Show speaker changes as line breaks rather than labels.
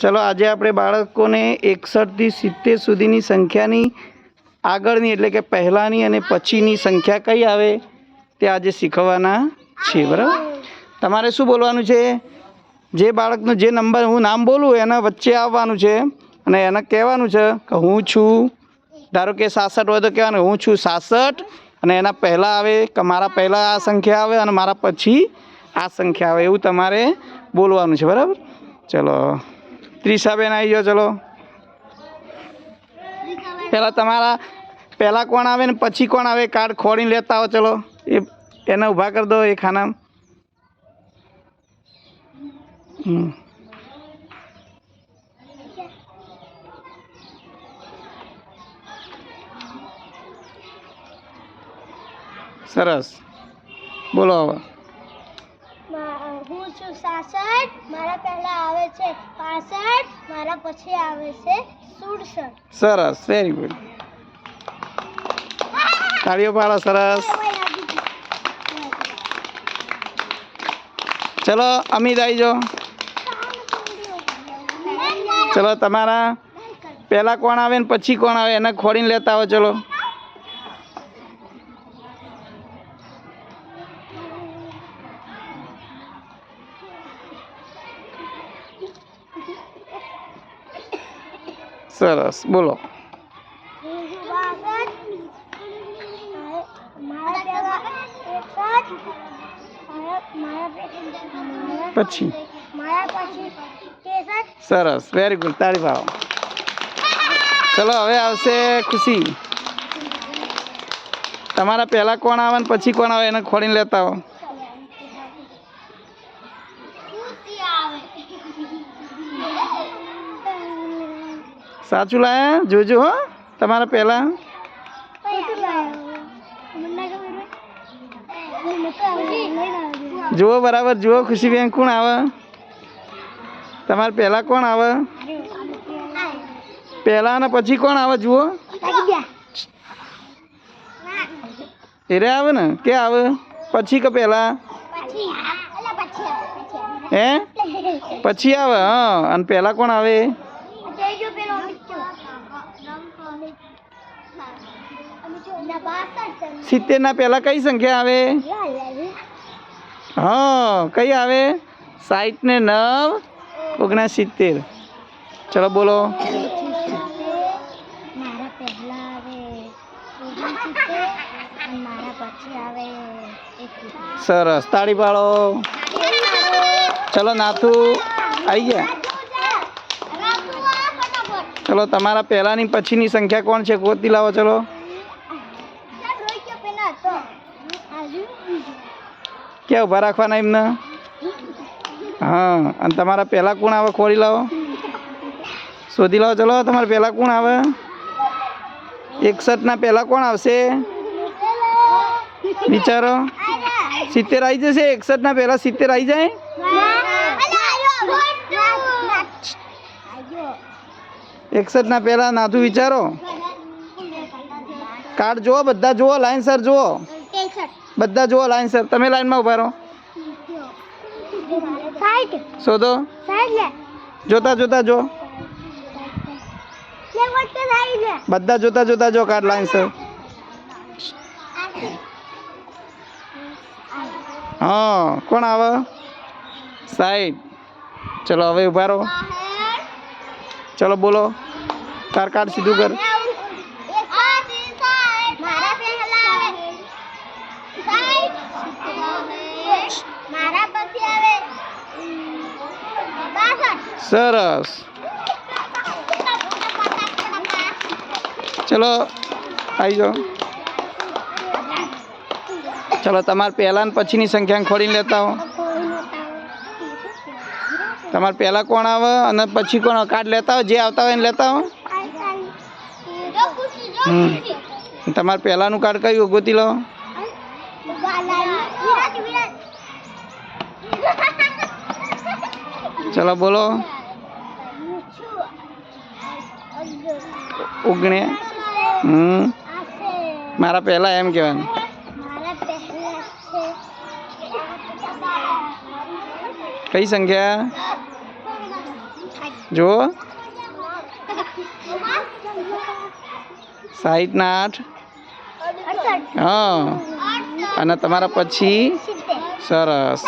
ચલો, આજે આપણે બાળકોને એકસઠથી સિત્તેર સુધીની સંખ્યાની આગળની એટલે કે પહેલાંની અને પછીની સંખ્યા કઈ આવે તે આજે શીખવવાના છે બરાબર? તમારે શું બોલવાનું છે? જે બાળકનો જે નંબર હું નામ બોલું એના વચ્ચે આવવાનું છે અને એને કહેવાનું છે કે હું છું, ધારો કે સાસઠ હોય તો કહેવાનું હું છું સાસઠ અને એના પહેલાં આવે કે મારા પહેલાં આ સંખ્યા આવે અને મારા પછી આ સંખ્યા આવે, એવું તમારે બોલવાનું છે, બરાબર? ચલો. ત્રિષાબેન આવી જાઓ ચલો. પહેલાં તમારા પહેલાં કોણ આવે ને પછી કોણ આવે કાર્ડ ખોડીને લેતા આવો, ચલો. એ, એને ઊભા કરી દો, એ ખાના હમ. સરસ. બોલો હવે.
હું છું સાસઠ મારા પહેલા આવે છે પાસઠ મારા પછી આવે છે સુડસઠ
સરસ વેરી ગુડ તાળીઓ પાડો સરસ ચલો અમિત આવી જાઓ ચલો તમારા પહેલાં કોણ આવે ને પછી કોણ આવે એને ખોડીને લેતા આવો ચલો સરસ, બોલો. પછી? સરસ વેરી ગુડ તારી ભાવ ચલો, હવે આવશે ખુશી. તમારા પહેલાં કોણ આવે ને પછી કોણ આવે એને ખોડીને લેતા આવો. સાચું લાયા? જોજો હો, તમારા પહેલાં. જુઓ બરાબર, જુઓ ખુશીબેન કોણ આવે? તમારે પહેલાં કોણ આવે? પહેલાં અને પછી કોણ આવે, જુઓ. એરે આવે ને, કે આવે? પછી કે પહેલાં? હે? પછી આવે, હા, અને પહેલાં કોણ આવે? સિત્તેરના પહેલા કઈ સંખ્યા આવે? હા કઈ આવે? સાઠ ને નવ ઓગણા સિત્તેર ચલો બોલો. સરસ. તાળી પાડો. ચલો નાથુ આવી ગયા. ચલો તમારા પહેલાંની પછીની સંખ્યા કોણ છે? ગોતી લાવો ચલો. ક્યાં ઊભા રાખવાના એમને? હા, અને તમારા પહેલાં કોણ આવે? ખોલી લાવો. શોધી લાવો, ચલો, તમારે પહેલાં કોણ આવે? એકસઠના પહેલાં કોણ આવશે? વિચારો. સિત્તેર આવી જશે? એકસઠના પહેલાં સિત્તેર આવી જાય? એકસઠના પહેલાં નાથું વિચારો. કાર્ડ જુઓ, બધા જુઓ લાઈનસર જુઓ. બધા જુઓ લાઈન સર તમે લાઈનમાં ઊભા રહો. શોધો. જોતા જોતા જો બધા જોતા જોતા જો કાર્ડ લાઈનસર હા કોણ આવે? સાઈડ. ચલો હવે ઊભા રહો. ચલો બોલો. કાર કાર્ડ સીધું કર
મારા પહેલા આવે મારા પછી આવે બાસઠ
સરસ. ચલો આવી જાઓ. ચલો, તમારે પહેલાં પછીની સંખ્યા ખોડીને લેતા હો તમારે પહેલાં કોણ આવે અને પછી કોણ કાર્ડ લેતા હો જે આવતા હોય એને લેતા હો તમારે પહેલાંનું કાર્ડ કયું? ગોતી લો. ચલો, બોલો. ઉગણે? હમ. મારા પહેલા એમ કહેવાનું કઈ સંખ્યા? જુઓ. સાહીઠના આઠ?
અડસઠ
હા. અને તમારા પછી? સરસ.